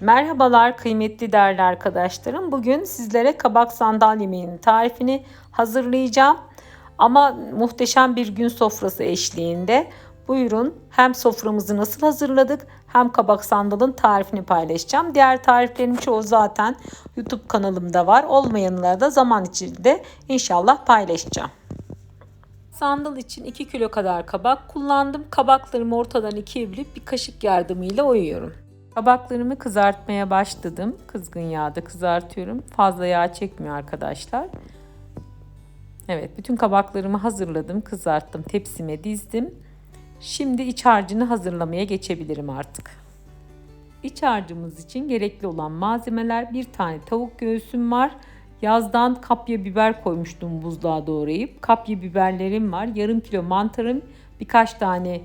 Merhabalar kıymetli değerli arkadaşlarım. Bugün sizlere kabak sandal yemeğinin tarifini hazırlayacağım. Ama muhteşem bir gün sofrası eşliğinde. Buyurun hem soframızı nasıl hazırladık hem kabak sandalın tarifini paylaşacağım. Diğer tariflerin çoğu zaten YouTube kanalımda var. Olmayanları da zaman içinde inşallah paylaşacağım. Sandal için 2 kilo kadar kabak kullandım. Kabaklarımı ortadan ikiye bölüp bir kaşık yardımıyla oyuyorum. Kabaklarımı kızartmaya başladım. Kızgın yağda kızartıyorum. Fazla yağ çekmiyor arkadaşlar. Evet, bütün kabaklarımı hazırladım, kızarttım, tepsime dizdim. Şimdi iç harcını hazırlamaya geçebilirim artık. İç harcımız için gerekli olan malzemeler bir tane tavuk göğsüm var. Yazdan kapya biber koymuştum buzluğa doğrayıp. Kapya biberlerim var. Yarım kilo mantarım, birkaç tane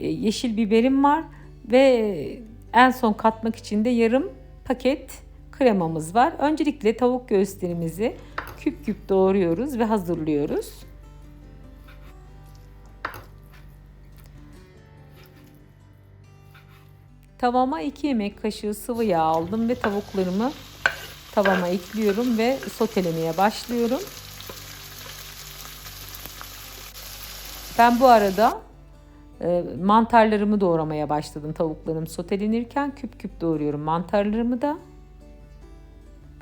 e, yeşil biberim var ve en son katmak için de yarım paket kremamız var. Öncelikle tavuk göğüslerimizi küp küp doğruyoruz ve hazırlıyoruz. Tavama 2 yemek kaşığı sıvı yağ aldım ve tavuklarımı tavama ekliyorum ve sotelemeye başlıyorum. Ben bu arada mantarlarımı doğramaya başladım. Tavuklarım sotelenirken küp küp doğruyorum mantarlarımı da.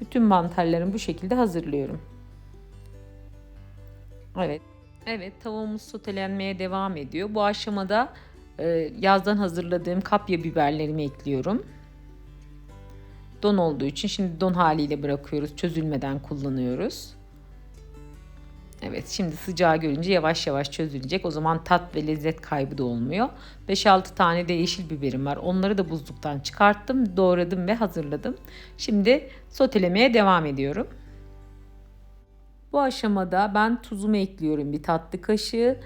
Bütün mantarlarımı bu şekilde hazırlıyorum. Evet. Evet tavuğumuz sotelenmeye devam ediyor. Bu aşamada e, yazdan hazırladığım kapya biberlerimi ekliyorum. Don olduğu için şimdi don haliyle bırakıyoruz. Çözülmeden kullanıyoruz. Evet şimdi sıcağı görünce yavaş yavaş çözülecek. O zaman tat ve lezzet kaybı da olmuyor. 5-6 tane de yeşil biberim var. Onları da buzluktan çıkarttım, doğradım ve hazırladım. Şimdi sotelemeye devam ediyorum. Bu aşamada ben tuzumu ekliyorum bir tatlı kaşığı.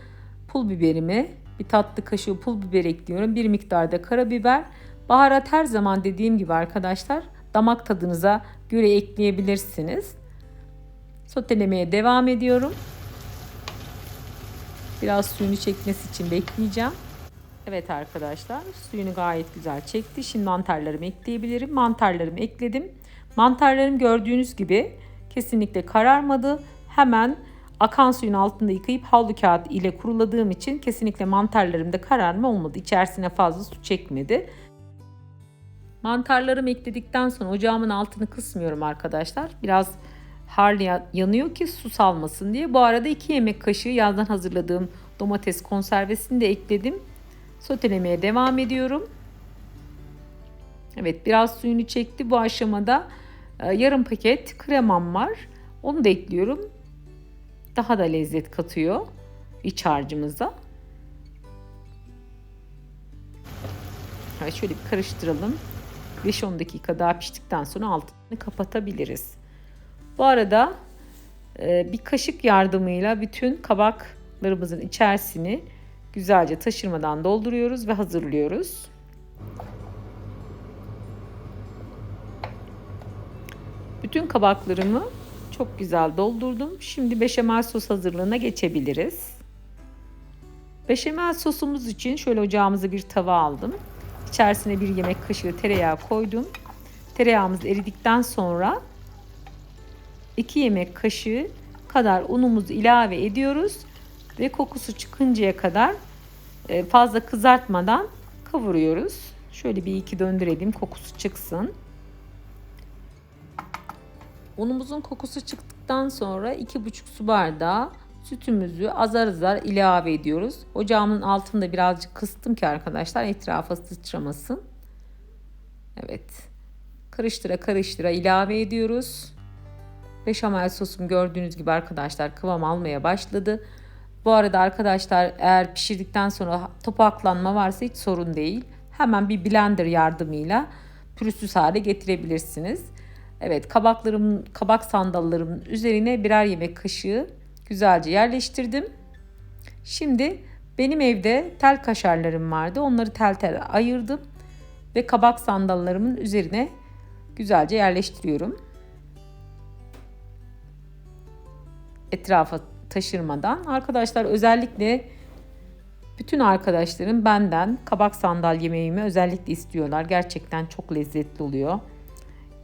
Pul biberimi bir tatlı kaşığı pul biber ekliyorum. Bir miktarda karabiber. Baharat her zaman dediğim gibi arkadaşlar damak tadınıza göre ekleyebilirsiniz. Sotelemeye devam ediyorum. Biraz suyunu çekmesi için bekleyeceğim. Evet arkadaşlar suyunu gayet güzel çekti. Şimdi mantarlarımı ekleyebilirim. Mantarlarımı ekledim. Mantarlarım gördüğünüz gibi kesinlikle kararmadı. Hemen akan suyun altında yıkayıp havlu kağıt ile kuruladığım için kesinlikle mantarlarımda kararma olmadı. İçerisine fazla su çekmedi. Mantarlarımı ekledikten sonra ocağımın altını kısmıyorum arkadaşlar. Biraz harlı yanıyor ki su salmasın diye. Bu arada 2 yemek kaşığı yazdan hazırladığım domates konservesini de ekledim. Sotelemeye devam ediyorum. Evet biraz suyunu çekti. Bu aşamada e, yarım paket kremam var. Onu da ekliyorum. Daha da lezzet katıyor iç harcımıza. Evet, şöyle bir karıştıralım. 5-10 dakika daha piştikten sonra altını kapatabiliriz. Bu arada e, bir kaşık yardımıyla bütün kabaklarımızın içerisini güzelce taşırmadan dolduruyoruz ve hazırlıyoruz. Bütün kabaklarımı çok güzel doldurdum. Şimdi beşamel sos hazırlığına geçebiliriz. Beşamel sosumuz için şöyle ocağımıza bir tava aldım. İçerisine bir yemek kaşığı tereyağı koydum. Tereyağımız eridikten sonra 2 yemek kaşığı kadar unumuzu ilave ediyoruz ve kokusu çıkıncaya kadar e, fazla kızartmadan kavuruyoruz. Şöyle bir iki döndürelim kokusu çıksın. Unumuzun kokusu çıktıktan sonra 2,5 su bardağı sütümüzü azar azar ilave ediyoruz. Ocağımın altında birazcık kıstım ki arkadaşlar etrafa sıçramasın. Evet. Karıştıra karıştıra ilave ediyoruz. Beşamel sosum gördüğünüz gibi arkadaşlar kıvam almaya başladı. Bu arada arkadaşlar eğer pişirdikten sonra topaklanma varsa hiç sorun değil. Hemen bir blender yardımıyla pürüzsüz hale getirebilirsiniz. Evet kabaklarım, kabak sandallarımın üzerine birer yemek kaşığı güzelce yerleştirdim. Şimdi benim evde tel kaşarlarım vardı. Onları tel tel ayırdım ve kabak sandallarımın üzerine güzelce yerleştiriyorum. Etrafa taşırmadan. Arkadaşlar özellikle Bütün arkadaşlarım benden kabak sandal yemeğimi özellikle istiyorlar. Gerçekten çok lezzetli oluyor.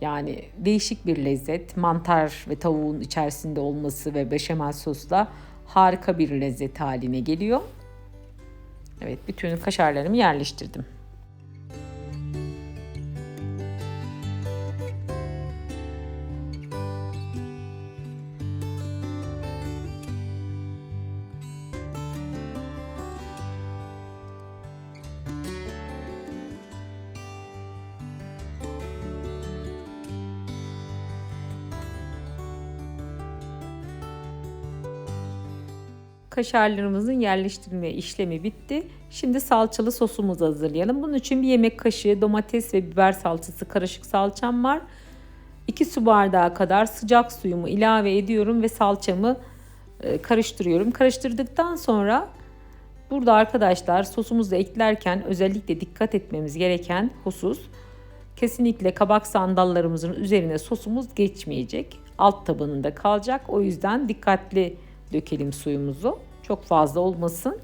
Yani değişik bir lezzet. Mantar ve tavuğun içerisinde olması ve beşamel sosla harika bir lezzet haline geliyor. Evet, bütün kaşarlarımı yerleştirdim. Kaşarlarımızın yerleştirme işlemi bitti. Şimdi salçalı sosumuzu hazırlayalım. Bunun için bir yemek kaşığı domates ve biber salçası karışık salçam var. 2 su bardağı kadar sıcak suyumu ilave ediyorum ve salçamı e, karıştırıyorum. Karıştırdıktan sonra burada arkadaşlar sosumuzu eklerken özellikle dikkat etmemiz gereken husus kesinlikle kabak sandallarımızın üzerine sosumuz geçmeyecek. Alt tabanında kalacak. O yüzden dikkatli dökelim suyumuzu. Çok fazla olmasın.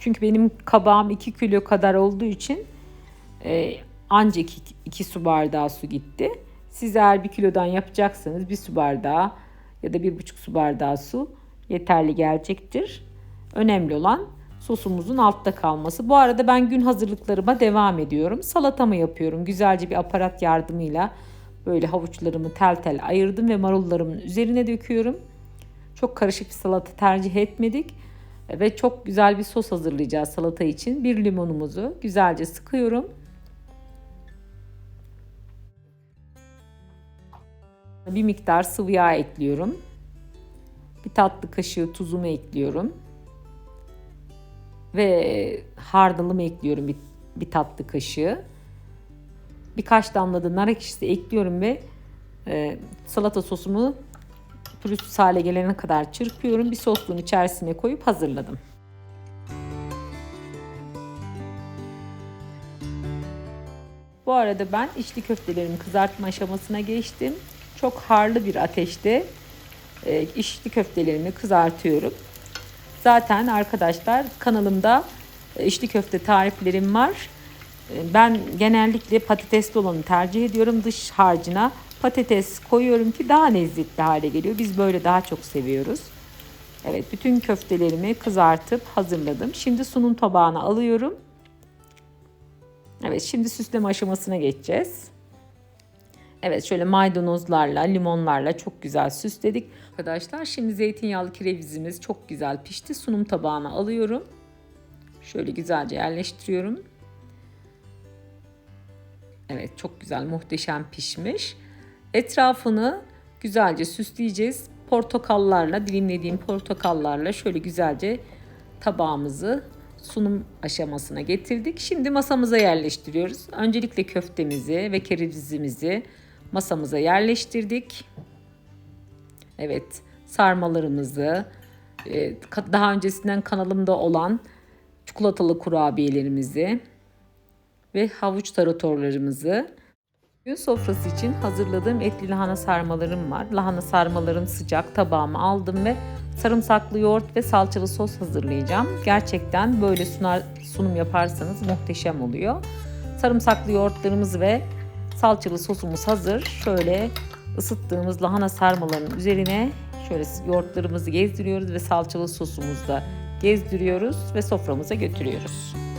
Çünkü benim kabağım 2 kilo kadar olduğu için e, ancak 2 su bardağı su gitti. Siz eğer 1 kilodan yapacaksanız 1 su bardağı ya da 1,5 su bardağı su yeterli gelecektir. Önemli olan sosumuzun altta kalması. Bu arada ben gün hazırlıklarıma devam ediyorum. Salatamı yapıyorum. Güzelce bir aparat yardımıyla Böyle havuçlarımı tel tel ayırdım ve marullarımın üzerine döküyorum. Çok karışık bir salata tercih etmedik. Ve çok güzel bir sos hazırlayacağız salata için. Bir limonumuzu güzelce sıkıyorum. Bir miktar sıvı yağ ekliyorum. Bir tatlı kaşığı tuzumu ekliyorum. Ve hardalımı ekliyorum bir, bir tatlı kaşığı. Birkaç damla da nar ekşisi ekliyorum ve e, salata sosumu pürüzsüz hale gelene kadar çırpıyorum. Bir sosluğun içerisine koyup hazırladım. Bu arada ben içli köftelerimi kızartma aşamasına geçtim. Çok harlı bir ateşte e, içli köftelerimi kızartıyorum. Zaten arkadaşlar kanalımda e, içli köfte tariflerim var. Ben genellikle patatesli olanı tercih ediyorum dış harcına. Patates koyuyorum ki daha lezzetli hale geliyor. Biz böyle daha çok seviyoruz. Evet bütün köftelerimi kızartıp hazırladım. Şimdi sunum tabağına alıyorum. Evet şimdi süsleme aşamasına geçeceğiz. Evet şöyle maydanozlarla, limonlarla çok güzel süsledik. Arkadaşlar şimdi zeytinyağlı kerevizimiz çok güzel pişti. Sunum tabağına alıyorum. Şöyle güzelce yerleştiriyorum. Evet çok güzel muhteşem pişmiş. Etrafını güzelce süsleyeceğiz. Portakallarla dilimlediğim portakallarla şöyle güzelce tabağımızı sunum aşamasına getirdik. Şimdi masamıza yerleştiriyoruz. Öncelikle köftemizi ve kerevizimizi masamıza yerleştirdik. Evet sarmalarımızı e, daha öncesinden kanalımda olan çikolatalı kurabiyelerimizi ve havuç taratorlarımızı gün sofrası için hazırladığım etli lahana sarmalarım var. Lahana sarmalarım sıcak tabağıma aldım ve sarımsaklı yoğurt ve salçalı sos hazırlayacağım. Gerçekten böyle sunar, sunum yaparsanız muhteşem oluyor. Sarımsaklı yoğurtlarımız ve salçalı sosumuz hazır. Şöyle ısıttığımız lahana sarmalarının üzerine şöyle yoğurtlarımızı gezdiriyoruz ve salçalı sosumuzu da gezdiriyoruz ve soframıza götürüyoruz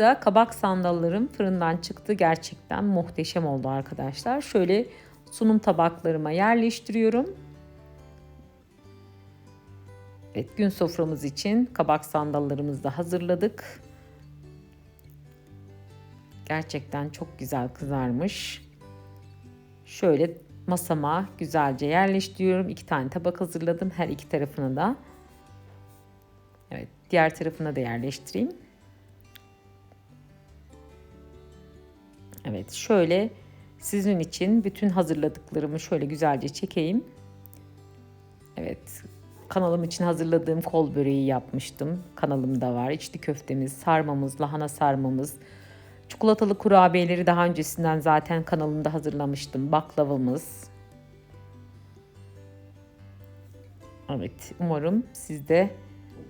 da kabak sandallarım fırından çıktı. Gerçekten muhteşem oldu arkadaşlar. Şöyle sunum tabaklarıma yerleştiriyorum. Evet gün soframız için kabak sandallarımızı da hazırladık. Gerçekten çok güzel kızarmış. Şöyle masama güzelce yerleştiriyorum. İki tane tabak hazırladım. Her iki tarafını da. Evet diğer tarafına da yerleştireyim. Evet şöyle sizin için bütün hazırladıklarımı şöyle güzelce çekeyim. Evet kanalım için hazırladığım kol böreği yapmıştım. Kanalımda var. İçli köftemiz, sarmamız, lahana sarmamız. Çikolatalı kurabiyeleri daha öncesinden zaten kanalımda hazırlamıştım. Baklavamız. Evet, umarım siz de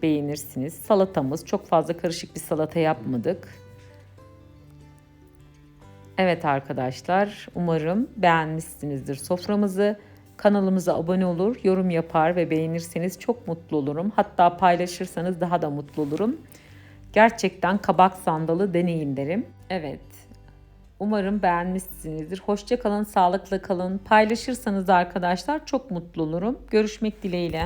beğenirsiniz. Salatamız çok fazla karışık bir salata yapmadık. Evet arkadaşlar, umarım beğenmişsinizdir soframızı. Kanalımıza abone olur, yorum yapar ve beğenirseniz çok mutlu olurum. Hatta paylaşırsanız daha da mutlu olurum. Gerçekten kabak sandalı deneyin derim. Evet. Umarım beğenmişsinizdir. Hoşça kalın, sağlıklı kalın. Paylaşırsanız arkadaşlar çok mutlu olurum. Görüşmek dileğiyle.